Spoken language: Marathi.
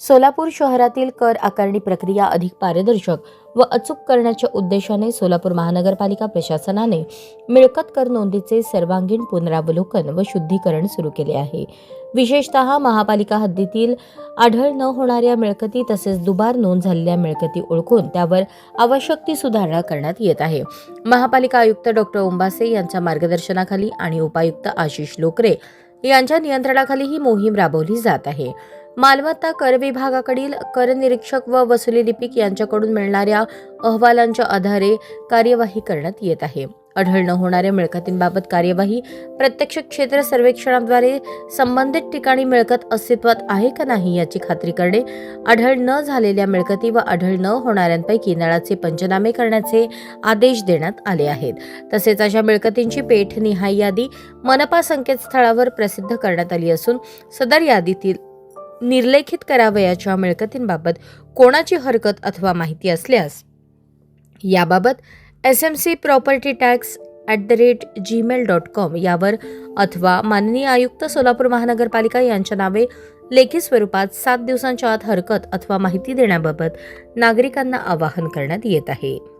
सोलापूर शहरातील कर आकारणी प्रक्रिया अधिक पारदर्शक व अचूक करण्याच्या उद्देशाने सोलापूर महानगरपालिका प्रशासनाने मिळकत कर नोंदीचे सर्वांगीण पुनरावलोकन व शुद्धीकरण सुरू केले आहे. विशेषतः महापालिका हद्दीतील आढळ न होणाऱ्या मिळकती तसेच दुबार नोंद झालेल्या मिळकती ओळखून त्यावर आवश्यक ती सुधारणा करण्यात येत आहे. महापालिका आयुक्त डॉक्टर उंबासे यांच्या मार्गदर्शनाखाली आणि उपायुक्त आशिष लोकरे यांच्या नियंत्रणाखाली ही मोहीम राबवली जात आहे. मालमत्ता कर विभागाकडील कर निरीक्षक व वसुली लिपिक यांच्याकडून मिळणाऱ्या अहवालांच्या आधारे कार्यवाही करण्यात येत आहे. आढळ न होणाऱ्या मिळकतींबाबत कार्यवाही प्रत्यक्ष क्षेत्र सर्वेक्षणाद्वारे संबंधित ठिकाणी मिळकत अस्तित्वात आहे का नाही याची खात्री करणे आढळ न झालेल्या मिळकती व आढळ न होणाऱ्यांपैकी नळाचे पंचनामे करण्याचे आदेश देण्यात आले आहेत. तसेच अशा मिळकतींची पेठ निहाय यादी मनपा संकेतस्थळावर प्रसिद्ध करण्यात आली असून सदर यादीतील निर्लेखित करावयाच्या मिळकतींबाबत कोणाची हरकत अथवा माहिती असल्यास याबाबत S M C property tax at the rate Gmail dot com यावर अथवा माननीय आयुक्त सोलापूर महानगरपालिका यांच्या नावे लेखी स्वरूपात सात दिवसांच्या आत हरकत अथवा माहिती देण्याबाबत नागरिकांना आवाहन करण्यात येत आहे.